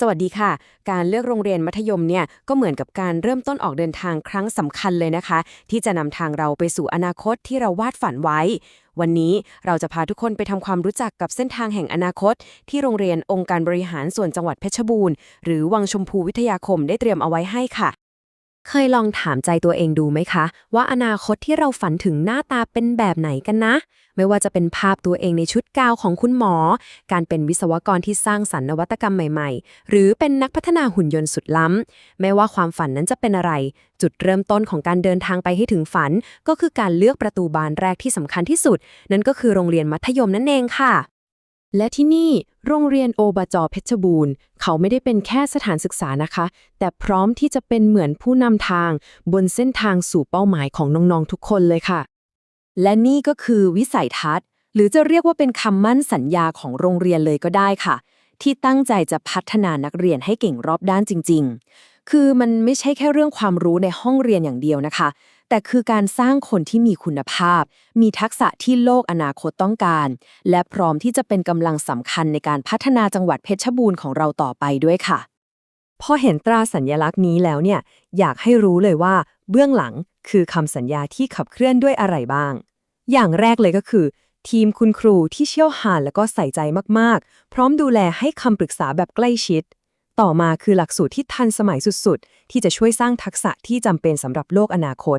สวัสดีค่ะ การเลือกโรงเรียนมัธยมเนี่ยก็เหมือนกับการเริ่มต้นออกเดินทางครั้งสำคัญเลยนะคะ ที่จะนำทางเราไปสู่อนาคตที่เราวาดฝันไว้ วันนี้เราจะพาทุกคนไปทำความรู้จักกับเส้นทางแห่งอนาคต ที่โรงเรียนองค์การบริหารส่วนจังหวัดเพชรบูรณ์ หรือวังชมพูวิทยาคมได้เตรียมเอาไว้ให้ค่ะ เคยลองถามใจตัวเองดูไหมคะ ว่าอนาคตที่เราฝันถึงหน้าตาเป็นแบบไหนกันนะ ไม่ว่าจะเป็นภาพตัวเองในชุดกาวของคุณหมอ การเป็นวิศวกรที่สร้างสรรค์นวัตกรรมใหม่ๆ หรือเป็นนักพัฒนาหุ่นยนต์สุดล้ำ ไม่ว่าความฝันนั้นจะเป็นอะไร จุดเริ่มต้นของการเดินทางไปให้ถึงฝัน ก็คือการเลือกประตูบานแรกที่สำคัญที่สุด นั่นก็คือโรงเรียนมัธยมนั่นเองค่ะ และที่นี่โรงเรียนโอบาจอเพชรบูรณ์ เขาไม่ได้เป็นแค่สถานศึกษานะคะ แต่พร้อมที่จะเป็นเหมือนผู้นำทาง บนเส้นทางสู่เป้าหมายของน้องๆทุกคนเลยค่ะ และนี่ก็คือวิสัยทัศน์ หรือจะเรียกว่าเป็นคำมั่นสัญญาของโรงเรียนเลยก็ได้ค่ะ ที่ตั้งใจจะพัฒนานักเรียนให้เก่งรอบด้านจริง ๆ คือมันไม่ใช่แค่เรื่องความรู้ในห้องเรียนอย่างเดียวนะคะ แต่คือการสร้างคนที่มีคุณภาพ มีทักษะที่โลกอนาคตต้องการ และพร้อมที่จะเป็นกำลังสำคัญในการพัฒนาจังหวัดเพชรบูรณ์ของเราต่อไปด้วยค่ะ พอเห็นตราสัญญลักษณ์นี้แล้วเนี่ย อยากให้รู้เลยว่า เบื้องหลังคือคำสัญญาที่ขับเคลื่อนด้วยอะไรบ้าง อย่างแรกเลยก็คือ ทีมคุณครูที่เชี่ยวชาญและก็ใส่ใจมากๆ พร้อมดูแลให้คำปรึกษาแบบใกล้ชิดต่อมาคือหลักสูตรที่ทันสมัยสุด ๆ ที่จะช่วยสร้างทักษะที่จำเป็นสำหรับโลกอนาคต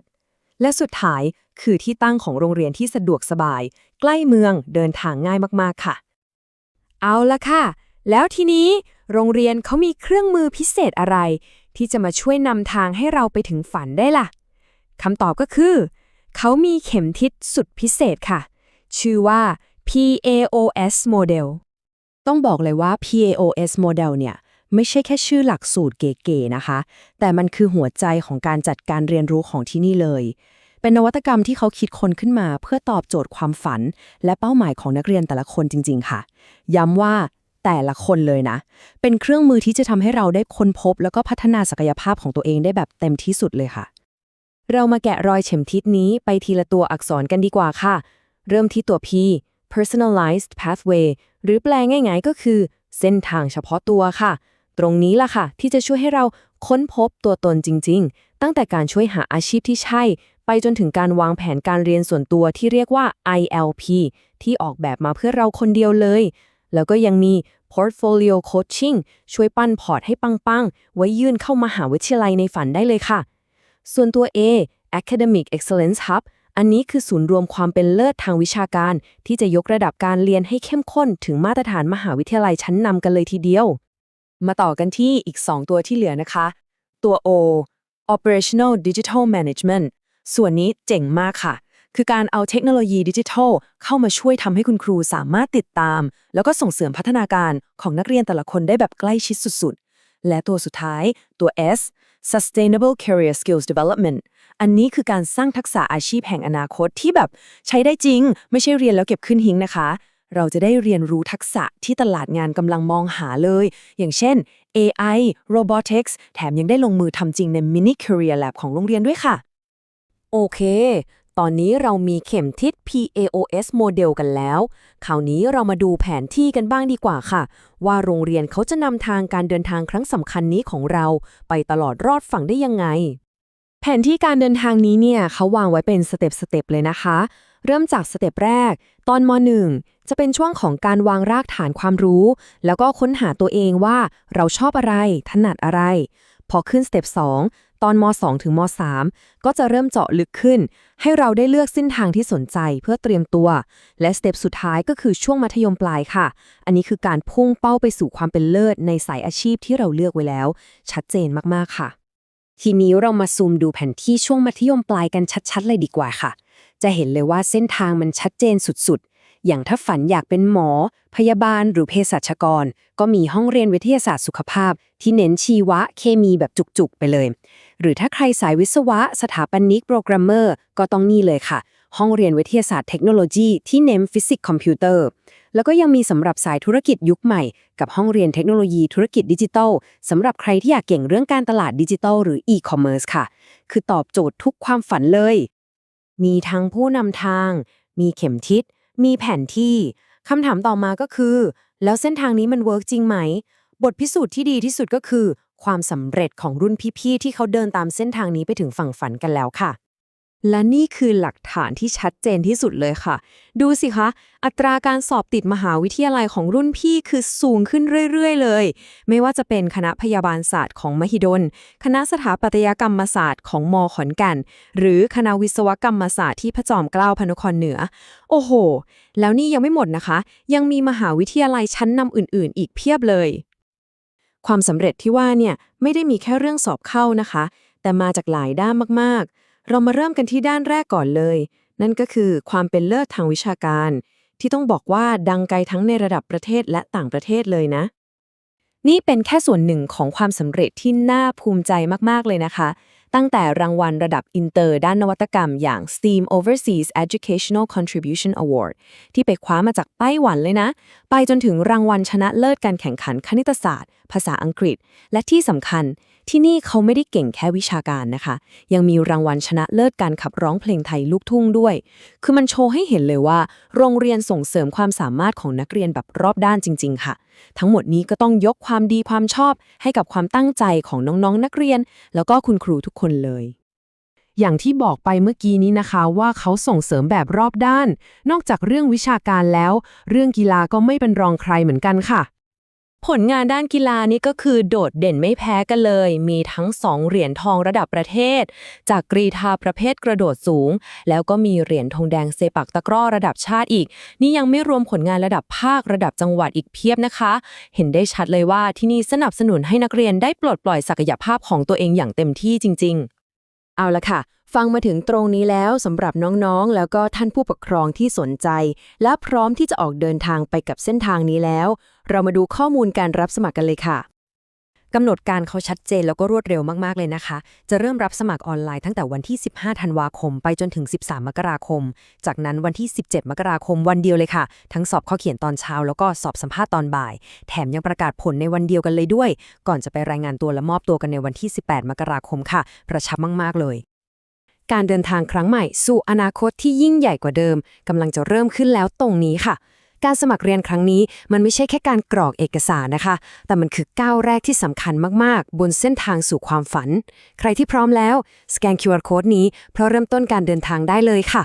และสุดท้ายคือที่ตั้งของโรงเรียนที่สะดวกสบาย ใกล้เมืองเดินทางง่ายมากๆค่ะ เอาละค่ะ แล้วทีนี้โรงเรียนเขามีเครื่องมือพิเศษอะไร ที่จะมาช่วยนำทางให้เราไปถึงฝันได้ล่ะคำตอบก็คือ เขามีเข็มทิศสุดพิเศษค่ะ ชื่อว่า PAOS Model ต้องบอกเลยว่า PAOS Model เนี่ย ไม่ใช่แค่ชื่อหลักสูตรเก๋ๆนะคะ แต่มันคือหัวใจของการจัดการเรียนรู้ของที่นี่เลย เป็นนวัตกรรมที่เขาคิดคนขึ้นมา เพื่อตอบโจทย์ความฝัน และเป้าหมายของนักเรียนแต่ละคนจริง ๆ ค่ะ ย้ำว่าแต่ละคนเลยนะ เป็นเครื่องมือที่จะทำให้เราได้ค้นพบ แล้วก็พัฒนาศักยภาพของตัวเองได้แบบเต็มที่สุดเลยค่ะ เรามาแกะรอยเข็มทิศนี้ไปทีละตัวอักษรกันดีกว่าค่ะ เริ่มที่ตัว P personalized pathway หรือแปลง่ายๆ ก็คือ เส้นทางเฉพาะตัวค่ะ ตรงนี้ล่ะค่ะ ที่จะช่วยให้เราค้นพบตัวตนจริง ๆ ตั้งแต่การช่วยหาอาชีพที่ใช่ ไปจนถึงการวางแผนการเรียนส่วนตัวที่เรียกว่า ILP ที่ออกแบบมาเพื่อเราคนเดียวเลย แล้วก็ยังมี portfolio coaching ช่วยปั้นพอร์ตให้ปัง ๆ ไว้ยื่นเข้ามหาวิทยาลัยในฝันได้เลยค่ะ ส่วนตัว A Academic Excellence Hub อันนี้คือศูนย์รวมความเป็นเลิศทางวิชาการ ที่จะยกระดับการเรียนให้เข้มข้นถึงมาตรฐานมหาวิทยาลัยชั้นนำกันเลยทีเดียว มาต่อกันที่อีก 2 ตัวที่เหลือนะคะ ตัว O Operational Digital Management ส่วนนี้เจ๋งมากค่ะ คือการเอาเทคโนโลยีดิจิทัล เข้ามาช่วยทำให้คุณครูสามารถติดตาม แล้วก็ส่งเสริมพัฒนาการของนักเรียนแต่ละคนได้แบบใกล้ชิดสุดๆ และตัวสุดท้ายตัว S Sustainable Career Skills Development อันนี้คือการสร้างทักษะอาชีพแห่งอนาคตที่แบบใช้ได้จริง ไม่ใช่เรียนแล้วเก็บขึ้นหิ้งนะคะ เราจะได้เรียนรู้ทักษะที่ตลาดงานกำลังมองหาเลย อย่างเช่น AI Robotics แถมยังได้ลงมือทำจริงใน Mini Career Lab ของโรงเรียนด้วยค่ะ โอเค ตอนนี้เรามีเข็มทิศ PAOS โมเดลกันแล้ว คราวนี้เรามาดูแผนที่กันบ้างดีกว่าค่ะ ว่าโรงเรียนเขาจะนำทางการเดินทางครั้งสำคัญนี้ของเรา ไปตลอดรอดฝั่งได้ยังไง แผนที่การเดินทางนี้เนี่ยเขาวางไว้เป็นสเต็ปสเต็ปเลยนะคะ เริ่มจากสเต็ปแรก ตอนม .1 จะเป็นช่วงของการวางรากฐานความรู้ แล้วก็ค้นหาตัวเองว่าเราชอบอะไร ถนัดอะไร พอขึ้นสเต็ป2ตอนม .2 ถึงม .3 ก็จะเริ่มเจาะลึกขึ้น ให้เราได้เลือกเส้นทางที่สนใจเพื่อเตรียมตัว และสเต็ปสุดท้ายก็คือช่วงมัธยมปลายค่ะ อันนี้คือการพุ่งเป้าไปสู่ความเป็นเลิศในสายอาชีพที่เราเลือกไว้แล้ว ชัดเจนมากๆค่ะ ทีนี้เรามาซูมดูแผนที่ช่วงมัธยมปลายกันชัด ๆ เลยดีกว่าค่ะ จะเห็นเลยว่าเส้นทางมันชัดเจนสุดๆ อย่างถ้าฝันอยากเป็นหมอ พยาบาลหรือเภสัชกร ก็มีห้องเรียนวิทยาศาสตร์สุขภาพ ที่เน้นชีวะเคมีแบบจุกๆ ไปเลย หรือถ้าใครสายวิศวะ สถาปนิกโปรแกรมเมอร์ก็ต้องนี่เลยค่ะ ห้องเรียนวิทยาศาสตร์เทคโนโลยีที่เน้นฟิสิกส์คอมพิวเตอร์แล้วก็ยังมีสำหรับสายธุรกิจยุคใหม่ กับห้องเรียนเทคโนโลยีธุรกิจดิจิทัลสำหรับใครที่อยากเก่งเรื่องการตลาดดิจิทัลหรืออีคอมเมิร์ซค่ะ คือตอบโจทย์ทุกความฝันเลย มีทั้งผู้นำทาง มีเข็มทิศ มีแผนที่ คำถามต่อมาก็คือ แล้วเส้นทางนี้มันเวิร์กจริงไหม บทพิสูจน์ที่ดีที่สุดก็คือ ความสำเร็จของรุ่นพี่ๆที่เขาเดินตามเส้นทางนี้ไปถึงฝั่งฝันกันแล้วค่ะ และนี่คือหลักฐานที่ชัดเจนที่สุดเลยค่ะ ดูสิคะ อัตราการสอบติดมหาวิทยาลัยของรุ่นพี่คือสูงขึ้นเรื่อย ๆ เลย ไม่ว่าจะเป็นคณะพยาบาลศาสตร์ของมหิดล คณะสถาปัตยกรรมศาสตร์ของมขอนแก่น หรือคณะวิศวกรรมศาสตร์ที่พระจอมเกล้าพระนครเหนือ โอ้โห แล้วนี่ยังไม่หมดนะคะ ยังมีมหาวิทยาลัยชั้นนำอื่น ๆ อีกเพียบเลย ความสำเร็จที่ว่าเนี่ยไม่ได้มีแค่เรื่องสอบเข้านะคะ แต่มาจากหลายด้านมากๆ เรามาเริ่มกันที่ด้านแรกก่อนเลย นั่นก็คือความเป็นเลิศทางวิชาการ ที่ต้องบอกว่าดังไกลทั้งในระดับประเทศและต่างประเทศเลยนะ นี่เป็นแค่ส่วนหนึ่งของความสำเร็จที่น่าภูมิใจมากๆเลยนะคะ ตั้งแต่รางวัลระดับอินเตอร์ด้านนวัตกรรมอย่าง STEAM Overseas Educational Contribution Award ที่ไปคว้ามาจากไต้หวันเลยนะ ไปจนถึงรางวัลชนะเลิศการแข่งขันคณิตศาสตร์ ภาษาอังกฤษ และที่สำคัญ ที่นี่เขาไม่ได้เก่งแค่วิชาการนะคะ ยังมีรางวัลชนะเลิศการขับร้องเพลงไทยลูกทุ่งด้วย คือมันโชว์ให้เห็นเลยว่า โรงเรียนส่งเสริมความสามารถของนักเรียนแบบรอบด้านจริง ๆ ค่ะ ทั้งหมดนี้ก็ต้องยกความดีความชอบ ให้กับความตั้งใจของน้องๆนักเรียน แล้วก็คุณครูทุกคนเลยอย่างที่บอกไปเมื่อกี้นี้นะคะว่าเขาส่งเสริมแบบรอบด้าน นอกจากเรื่องวิชาการแล้ว เรื่องกีฬาก็ไม่เป็นรองใครเหมือนกันค่ะ ผลงานด้านกีฬานี่ก็คือโดดเด่นไม่แพ้กันเลย มีทั้ง 2 เหรียญทองระดับประเทศ จากกรีธาประเภทกระโดดสูง แล้วก็มีเหรียญทองแดงเซปักตะกร้อระดับชาติอีก นี่ยังไม่รวมผลงานระดับภาคระดับจังหวัดอีกเพียบนะคะ เห็นได้ชัดเลยว่าที่นี่สนับสนุนให้นักเรียนได้ปลดปล่อยศักยภาพของตัวเองอย่างเต็มที่จริง ๆ เอาละค่ะ ฟังมาถึงตรงนี้แล้วสำหรับน้องๆ แล้วก็ท่านผู้ปกครองที่สนใจ และพร้อมที่จะออกเดินทางไปกับเส้นทางนี้แล้ว เรามาดูข้อมูลการรับสมัครกันเลยค่ะกำหนดการเขาชัดเจนแล้วก็รวดเร็วมาก ๆ เลยนะคะ จะเริ่มรับสมัครออนไลน์ตั้งแต่วันที่ 15 ธันวาคม ไปจนถึง 13 มกราคม จากนั้นวันที่ 17 มกราคมวันเดียวเลยค่ะ ทั้งสอบข้อเขียนตอนเช้า แล้วก็สอบสัมภาษณ์ตอนบ่าย แถมยังประกาศผลในวันเดียวกันเลยด้วย ก่อนจะไปรายงานตัวและมอบตัวกันในวันที่ 18 มกราคมค่ะ ประชับมาก ๆ เลย การเดินทางครั้งใหม่ สู่อนาคตที่ยิ่งใหญ่กว่าเดิมกำลังจะเริ่มขึ้นแล้วตรงนี้ค่ะ การสมัครเรียนครั้งนี้มันไม่ใช่แค่การกรอกเอกสารนะคะ แต่มันคือก้าวแรกที่สำคัญมากๆ บนเส้นทางสู่ความฝัน ใครที่พร้อมแล้ว สแกน QR Code นี้เพราะเริ่มต้นการเดินทางได้เลยค่ะ